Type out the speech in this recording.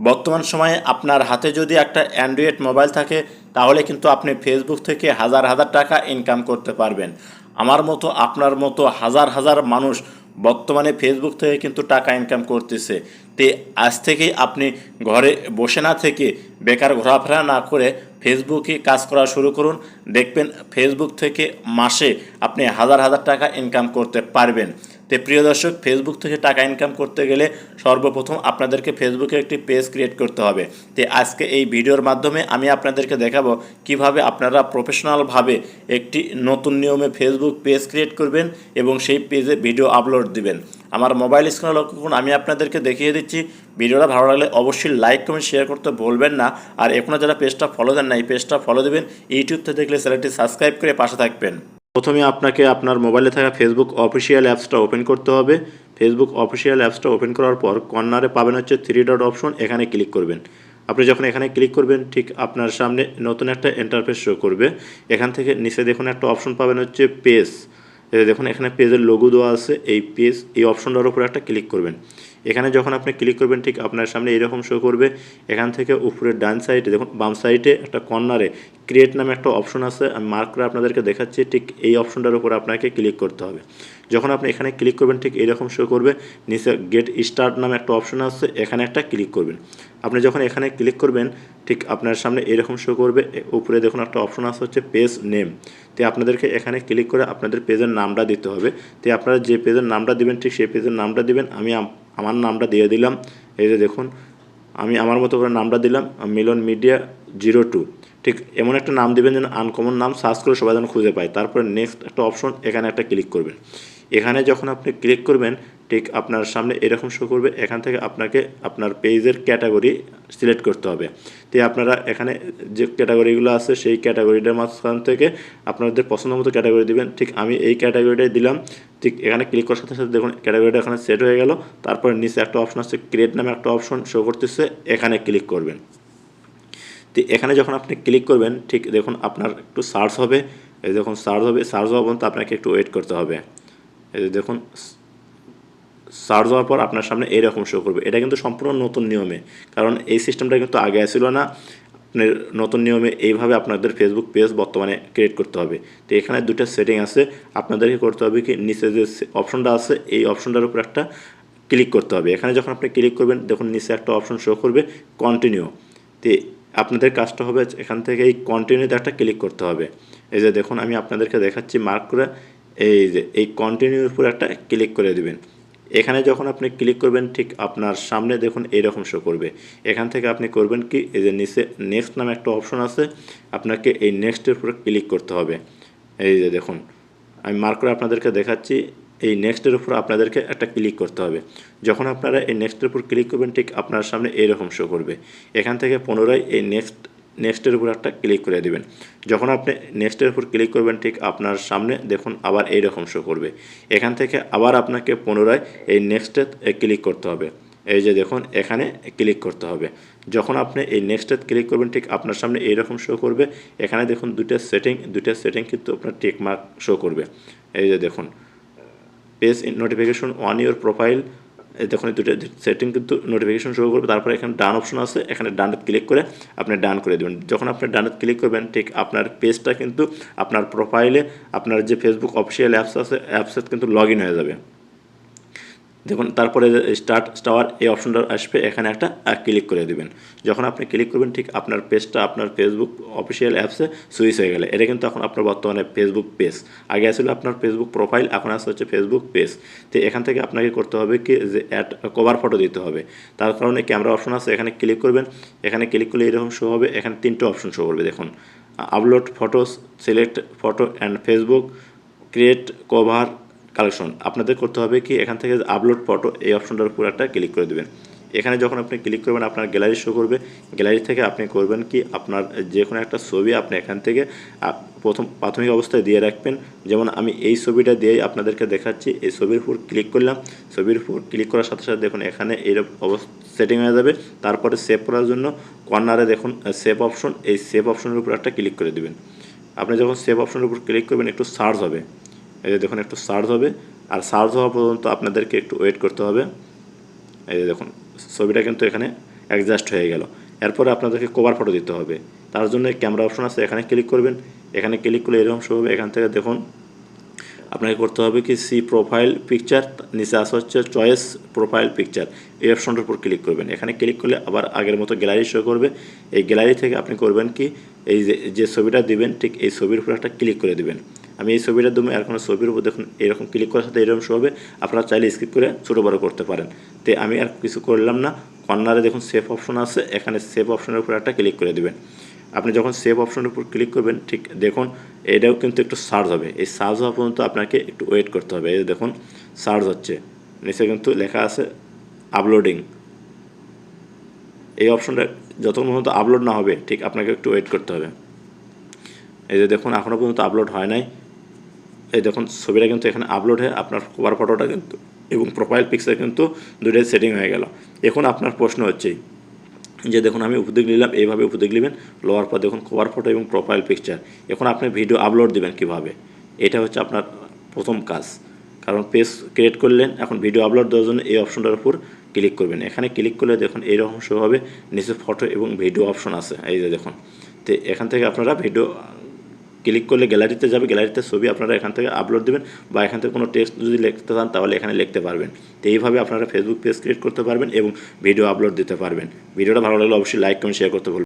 বর্তমান সময়ে আপনার হাতে যদি একটা অ্যান্ড্রয়েড মোবাইল থাকে, তাহলে কিন্তু আপনি ফেসবুক থেকে হাজার হাজার টাকা ইনকাম করতে পারবেন। আমার মতো, আপনার মতো হাজার হাজার মানুষ বর্তমানে ফেসবুক থেকে কিন্তু টাকা ইনকাম করতেছে। তে আজ থেকেই আপনি ঘরে বসে না থেকে বেকার ঘোরাফেরা না করে ফেসবুকে কাজ করা শুরু করুন। দেখবেন ফেসবুক থেকে মাসে আপনি হাজার হাজার টাকা ইনকাম করতে পারবেন। তো প্রিয় দর্শক ফেসবুক থেকে টাকা ইনকাম করতে গেলে সর্বপ্রথম আপনাদেরকে ফেসবুকে একটি পেজ ক্রিয়েট করতে হবে। তো আজকে এই ভিডিওর মাধ্যমে আমি আপনাদেরকে দেখাবো কীভাবে আপনারা প্রফেশনালভাবে একটি নতুন নিয়মে ফেসবুক পেজ ক্রিয়েট করবেন এবং সেই পেজে ভিডিও আপলোড দিবেন। আমার মোবাইল স্ক্রিনে লক্ষ্য করুন, আমি আপনাদেরকে দেখিয়ে দিচ্ছি। ভিডিওটা ভালো লাগলে অবশ্যই লাইক কমেন্ট শেয়ার করতে ভুলবেন না। আর এখনও যারা পেজটা ফলো দেন না এই পেজটা ফলো দেবেন। ইউটিউব থেকে দেখলে চ্যানেলটি সাবস্ক্রাইব করে পাশে থাকবেন। প্রথমে আপনাকে আপনার মোবাইলে থাকা ফেসবুক অফিসিয়াল অ্যাপসটা ওপেন করতে হবে। ফেসবুক অফিসিয়াল অ্যাপসটা ওপেন করার পর কর্নারে পাবেন হচ্ছে থ্রি ডট অপশন এখানে ক্লিক করবেন। আপনি যখন এখানে ক্লিক করবেন, ঠিক আপনার সামনে নতুন একটা ইন্টারফেস শো করবে। এখান থেকে নিচে দেখুন একটা অপশন পাবেন হচ্ছে পেজ দেখুন এখানে পেজের লোগো দেওয়া আছে, এই পেজ এই অপশনটার উপরে একটা ক্লিক করবেন। এখানে যখন আপনি ক্লিক করবেন, ঠিক আপনার সামনে এরকম শো করবে। এখান থেকে উপরের ডান সাইডে দেখুন, বাম সাইডে একটা কর্নারে ক্রিয়েট নামে একটা অপশন আছে। আমি মার্ক করে আপনাদেরকে দেখাচ্ছি, ঠিক এই অপশনটার উপর আপনাকে ক্লিক করতে হবে। যখন আপনি এখানে ক্লিক করবেন, ঠিক এরকম শো করবে, নিচে গেট স্টার্ট নামে একটা অপশন আছে, এখানে একটা ক্লিক করবেন। আপনি যখন এখানে ক্লিক করবেন, ঠিক আপনার সামনে এরকম শো করবে উপরে দেখুন একটা অপশন আছে হচ্ছে পেজ নেম তো আপনাদেরকে এখানে ক্লিক করে আপনাদের পেজের নামটা দিতে হবে। তো আপনারা যে পেজের নামটা দিবেন, ঠিক সেই পেজের নামটা দিবেন। আমি আম- আমার নামটা দিয়ে দিলাম। এই যে দেখুন, আমি আমার মতো করে নামটা দিলাম, মিলন মিডিয়া জিরো টু। ঠিক এমন একটা নাম দেবেন যেন আনকমন নাম, সার্চ করে সবাই যেন খুঁজে পায়। তারপরে নেক্সট একটা অপশন এখানে একটা ক্লিক করবেন। এখানে যখন আপনি ক্লিক করবেন, ঠিক আপনার সামনে এরকম শো করবে, এখান থেকে আপনাকে আপনার পেজের ক্যাটাগরি সিলেক্ট করতে হবে। তো আপনারা এখানে যে ক্যাটাগরিগুলো আছে, সেই ক্যাটাগরিটার মাঝখান থেকে আপনাদের পছন্দ মতো ক্যাটাগরি দিবেন। ঠিক আমি এই ক্যাটাগরিটাই দিলাম। ঠিক এখানে ক্লিক করার সাথে সাথে দেখুন ক্যাটাগরিটা এখানে সেট হয়ে গেল। তারপরে নিচে একটা অপশন আছে ক্রিয়েট নামে একটা অপশন শো করতেছে, এখানে ক্লিক করবেন। তো এখানে যখন আপনি ক্লিক করবেন, ঠিক দেখুন আপনার একটু সার্চ হবে। দেখুন সার্চ হবে সার্চ হওয়া পর্যন্ত আপনাকে একটু ওয়েট করতে হবে। এই যে দেখুন, সার্চ হওয়ার পর আপনার সামনে এইরকম শো করবে। এটা কিন্তু সম্পূর্ণ নতুন নিয়মে। কারণ এই সিস্টেমটা কিন্তু আগে ছিল না। আপনার নতুন নিয়মে এইভাবে আপনাদের ফেসবুক পেজ বর্তমানে ক্রিয়েট করতে হবে। তো এখানে দুটো সেটিং আছে। আপনাদেরকে করতে হবে কি, নিচে যে অপশনটা আছে, এই অপশনটার উপর একটা ক্লিক করতে হবে। এখানে যখন আপনি ক্লিক করবেন, দেখুন নিচে একটা অপশন শো করবে কন্টিনিউ তো আপনাদের কাজটা হবে এখান থেকে এই কন্টিনিউতে একটা ক্লিক করতে হবে। এই যে দেখুন, আমি আপনাদেরকে দেখাচ্ছি মার্ক করে এই যে, এই কন্টিনিউর উপর একটা ক্লিক করে দিবেন। এখানে যখন আপনি ক্লিক করবেন, ঠিক আপনার সামনে দেখুন এইরকম শো করবে। এখান থেকে আপনি করবেন কি, এই যে নিচে নেক্সট নামে একটা অপশন আছে, আপনাকে এই নেক্সটের উপরে ক্লিক করতে হবে। এই যে দেখুন, আমি মার্ক করে আপনাদেরকে দেখাচ্ছি, এই নেক্সটের উপর আপনাদেরকে একটা ক্লিক করতে হবে। যখন আপনারা এই নেক্সটের উপর ক্লিক করবেন, ঠিক আপনার সামনে এইরকম শো করবে। এখান থেকে পুনরায় এই নেক্সট নেক্সটের উপর একটা ক্লিক করে দেবেন। যখন আপনি নেক্সটের উপর ক্লিক করবেন, ঠিক আপনার সামনে দেখুন আবার এই রকম শো করবে। এখান থেকে আবার আপনাকে পুনরায় এই নেক্সটে ক্লিক করতে হবে। এই যে দেখুন, এখানে ক্লিক করতে হবে। যখন আপনি এই নেক্সটে ক্লিক করবেন, ঠিক আপনার সামনে এইরকম শো করবে। এখানে দেখুন দুটো সেটিং দুটো সেটিং কিন্তু আপনার টিক মার্ক শো করবে। এই যে দেখুন page notification on your profile দেখুন দুটো সেটিং কিন্তু নোটিফিকেশন শুরু করবে, তারপরে এখানে ডান অপশন আছে, এখানে ডানে ক্লিক করে আপনি ডান করে দেবেন। যখন আপনি ডানে ক্লিক করবেন, ঠিক আপনার পেজটা কিন্তু আপনার প্রোফাইলে আপনার যে ফেসবুক অফিসিয়াল অ্যাপস আছে অ্যাপসে কিন্তু লগ হয়ে যাবে। দেখুন, তারপরে স্টার্ট স্টাওয়ার এই অপশনটা আসবে, এখানে একটা ক্লিক করে দেবেন। যখন আপনি ক্লিক করবেন, ঠিক আপনার পেজটা আপনার ফেসবুক অফিসিয়াল অ্যাপসে সুইচ হয়ে গেলে। এটা কিন্তু এখন আপনার বর্তমানে ফেসবুক পেজ আগে ছিল আপনার ফেসবুক প্রোফাইল এখন আসছে হচ্ছে ফেসবুক পেজ তো এখান থেকে আপনাকে করতে হবে কি, যে অ্যাড কভার ফটো দিতে হবে। তার কারণে ক্যামেরা অপশন আছে, এখানে ক্লিক করবেন। এখানে ক্লিক করলে এরকম শো হবে। এখানে তিনটে অপশন শো করবে, দেখুন। Upload photos select photo and Facebook create cover collection, আপনাদের করতে হবে কি এখান থেকে আপলোড ফটো এই অপশনটার উপর একটা ক্লিক করে দেবেন। এখানে যখন আপনি ক্লিক করবেন, আপনার গ্যালারি শো করবে। গ্যালারি থেকে আপনি করবেন কি, আপনার যে কোনো একটা ছবি আপনি এখান থেকে প্রথম, প্রাথমিক অবস্থায় দিয়ে রাখবেন। যেমন আমি এই ছবিটা দিয়েই আপনাদেরকে দেখাচ্ছি, এই ছবির উপর ক্লিক করলাম। ছবির উপর ক্লিক করার সাথে সাথে দেখুন, এখানে এই অবস্থা সেটিং হয়ে যাবে। তারপরে সেভ করার জন্য কর্নারে দেখুন সেভ অপশন এই সেভ অপশনের উপর একটা ক্লিক করে দেবেন। আপনি যখন সেভ অপশনের উপর ক্লিক করবেন, একটু সার্চ হবে। এই যে দেখুন, একটু সার্চ হবে। আর সার্চ হওয়া পর্যন্ত আপনাদেরকে একটু ওয়েট করতে হবে। এই যে দেখুন, ছবিটা কিন্তু এখানে অ্যাডজাস্ট হয়ে গেল। এরপরে আপনাদেরকে কভার ফটো দিতে হবে। তার জন্য ক্যামেরা অপশন আছে, এখানে ক্লিক করবেন। এখানে ক্লিক করলে এরকম শো হবে। এখান থেকে দেখুন, আপনাকে করতে হবে কি সি প্রোফাইল পিকচার নিচে আসা হচ্ছে চয়েস প্রোফাইল পিকচার এই অপশনটার উপর ক্লিক করবেন। এখানে ক্লিক করলে আবার আগের মতো গ্যালারি শো করবে। এই গ্যালারি থেকে আপনি করবেন কি, এই যে ছবিটা দিবেন, ঠিক এই ছবির উপর একটা ক্লিক করে দিবেন। আমি এই ছবিটা আর কোনো ছবির উপর দেখুন, এরকম ক্লিক করার সাথে এরকম শো হবে। আপনারা চাইলে স্কিপ করে ছোটো বড়ো করতে পারেন। তো আমি আর কিছু করলাম না। কর্নারে দেখুন সেফ অপশন আছে। এখানে সেফ অপশনের উপর একটা ক্লিক করে দেবেন। আপনি যখন সেভ অপশনের উপর ক্লিক করবেন, ঠিক দেখুন, এটাও কিন্তু একটু সার্চ হবে। এই সার্চ হওয়া পর্যন্ত আপনাকে একটু ওয়েট করতে হবে। এই দেখুন সার্চ হচ্ছে। নিচে কিন্তু লেখা আছে আপলোডিং এই অপশনটা যতক্ষণ পর্যন্ত আপলোড না হবে, ঠিক আপনাকে একটু ওয়েট করতে হবে। এই যে দেখুন এখনও পর্যন্ত আপলোড হয় নাই। এই দেখুন, ছবিটা কিন্তু এখানে আপলোড হয়ে আপনার কভার ফটোটা কিন্তু এবং প্রোফাইল পিকচার কিন্তু দুটোই সেটিং হয়ে গেল। এখন আপনার প্রশ্ন হচ্ছে, যে দেখুন, আমি উপদিক নিলাম, এইভাবে উপদিক নেবেন লোয়ার পর দেখুন কভার ফটো এবং প্রোফাইল পিকচার এখন আপনি ভিডিও আপলোড দেবেন কীভাবে? এটা হচ্ছে আপনার প্রথম কাজ। কারণ পেজ ক্রিয়েট করলেন, এখন ভিডিও আপলোড দেওয়ার জন্য এই অপশনটার উপর ক্লিক করবেন। এখানে ক্লিক করলে দেখুন এইরকম হবে, নিচে ফটো এবং ভিডিও অপশন আছে। এই যে দেখুন, তো এখান থেকে আপনারা ভিডিও ক্লিক করলে গ্যালারিতে যাবে, গ্যালারিতে ছবি আপনারা এখান থেকে আপলোড দেবেন বা এখান থেকে কোনো টেক্সট যদি লিখতে চান তাহলে এখানে লিখতে পারবেন তো এইভাবে আপনারা ফেসবুক পেজ ক্রিয়েট করতে পারবেন এবং ভিডিও আপলোড দিতে পারবেন ভিডিওটা ভালো লাগলে অবশ্যই লাইক কমেন্ট শেয়ার করতে।